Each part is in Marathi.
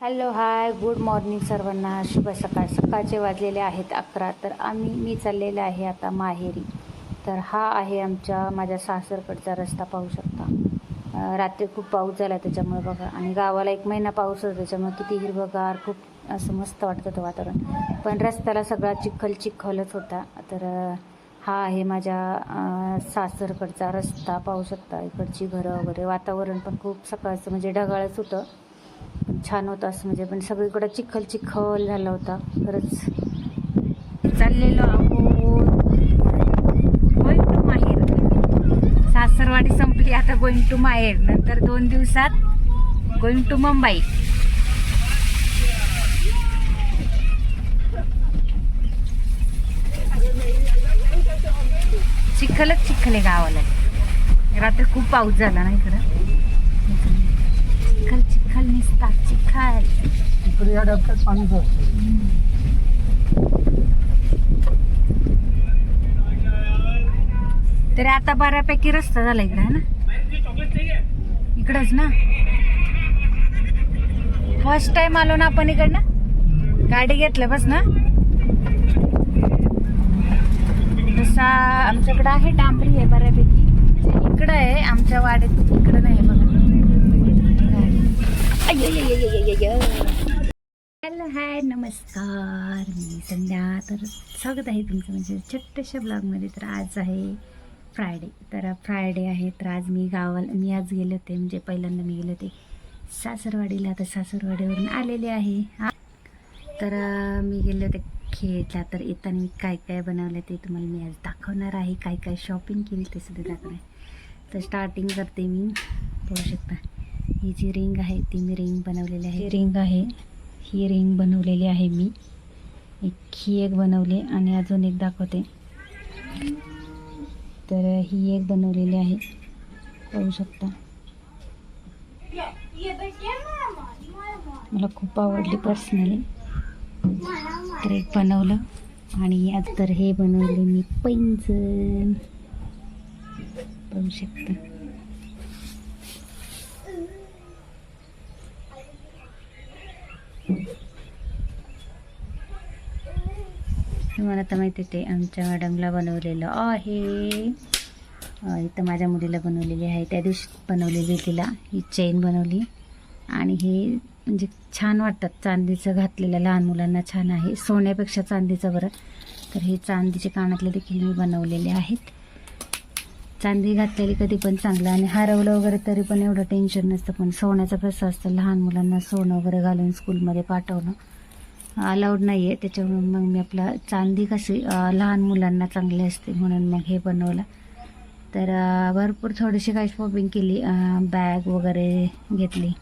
हॅलो हाय गुड मॉर्निंग सर्वांना. शुभ सकाळ. सकाळचे वाजलेले आहेत अकरा. तर आम्ही मी चाललेले आहे आता माहेरी. तर हा आहे आमच्या माझ्या सासरकडचा रस्ता पाहू शकता. रात्री खूप पाऊस झाला त्याच्यामुळे बघा. आणि गावाला एक महिना पाऊस होता त्याच्यामुळे किती हिरवगार खूप असं मस्त वाटत होतं वातावरण. पण रस्त्याला सगळा चिखल चिखलच होता. तर हा आहे माझ्या सासरकडचा रस्ता. पाहू शकता इकडची घरं वगैरे. वातावरण पण खूप सकाळचं म्हणजे ढगाळच होतं. छान होतं असं म्हणजे पण सगळीकडं चिखल चिखल झाला होता खरंच. चाललेलो आहोत. टू माहेर. सासरवाडी संपली आता गोईंग टू माहेर. नंतर दोन दिवसात गोईंग टू मुंबई. चिखलच चिखल आहे गावाला. रात्री खूप पाऊस झाला ना इकडं चिखल. चिखल निसता चिखल. इकडे या डबक्यात पाणीच असतं तरी आता बऱ्यापैकी रस्ता झाला इकडे ना? इकडंच ना? फर्स्ट टाइम आलो ना आपण इकडनं? गाडी घेतलं बस ना? तसा आमच्याकडे आहे डांबरी आहे बऱ्यापैकी. इकडं आहे आमच्या वाड्यात इकडं नाही बघा. हॅलो हाय नमस्कार. मी संध्या. तर स्वागत आहे तुमचं म्हणजे छोट्याशा ब्लॉगमध्ये. तर आज आहे फ्रायडे तर फ्रायडे आहे. तर आज मी गावाला मी आज गेले होते. म्हणजे पहिल्यांदा मी गेले होते सासरवाडीला. तर सासरवाडीवरून आलेले आहे. तर मी गेले होते खेळला तर येताना मी काय काय बनवलं ते तुम्हाला मी आज दाखवणार आहे. काय काय शॉपिंग केली ते सुद्धा दाखवणार तर स्टार्टिंग करते मी. पाहू शकता. ही जी रिंग आहे ती मी रिंग बनवलेली आहे. रिंग आहे. ही रिंग बनवलेली आहे मी. एक ही एक बनवली आणि अजून एक दाखवते. तर ही एक बनवलेली आहे. पाहू शकता. मला खूप आवडली पर्सनली तर एक बनवलं. आणि आज तर हे बनवले मी पैंजण. पाहू शकता. तुम्हाला तर माहिती आहे ते आमच्या मॅडमला बनवलेलं आहे. इथं माझ्या मुलीला बनवलेली आहे. त्या दिवशी बनवलेली तिला. ही चेन बनवली. आणि हे म्हणजे छान वाटतात चांदीचं घातलेलं लहान मुलांना छान आहे. सोन्यापेक्षा चांदीचं बरं. तर हे चांदीचे कानातले देखील मी बनवलेले आहेत. चांदी घातलेली कधी पण चांगलं आणि हरवलं वगैरे तरी पण एवढं टेन्शन नसतं. पण सोन्याचं कसं असतं लहान मुलांना सोनं वगैरे घालून स्कूलमध्ये पाठवणं अलाउड नाही आहे त्याच्यामुळे मग मी आपला चांदी कशी लहान मुलांना चांगली असते म्हणून मग हे बनवलं. तर भरपूर थोडीशी काही शॉपिंग केली बॅग वगैरे घेतली.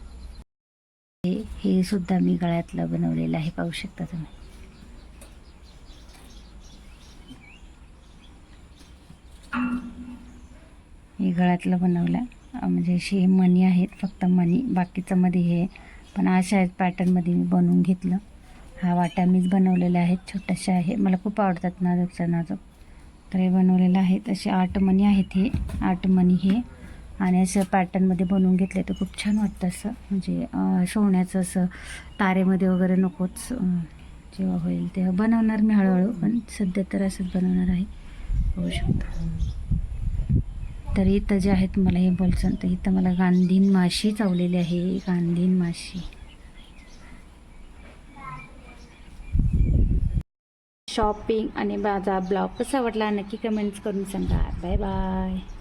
हे हे सुद्धा मी गळ्यातलं बनवलेलं आहे पाहू शकता तुम्ही. हे गळ्यातलं बनवलं म्हणजे अशी हे मणी आहेत फक्त मणी. बाकीचं मध्ये हे. पण अशा पॅटर्नमध्ये मी बनवून घेतलं. हा वाट्या मीच बनवलेल्या आहेत छोट्याशा आहे. मला खूप आवडतात नाजूकचा नाजूक तर हे बनवलेलं आहेत असे आठ मणी आहेत हे. आठ मणी हे. आणि असं पॅटर्नमध्ये बनवून घेतलं तर खूप छान वाटतं असं. म्हणजे सोन्याचं असं तारेमध्ये वगैरे नकोच. जेव्हा होईल तेव्हा. बनवणार मी हळूहळू पण सध्या तर असंच बनवणार आहे. होऊ शकतो. तर इथं जे आहेत मला हे बोलसन. तर इथं मला गांधीन माशी चावलेली आहे. गांधीन माशी. शॉपिंग आणि माझा ब्लॉग कसा वाटला? नक्की कमेंट्स करून सांगा. Bye bye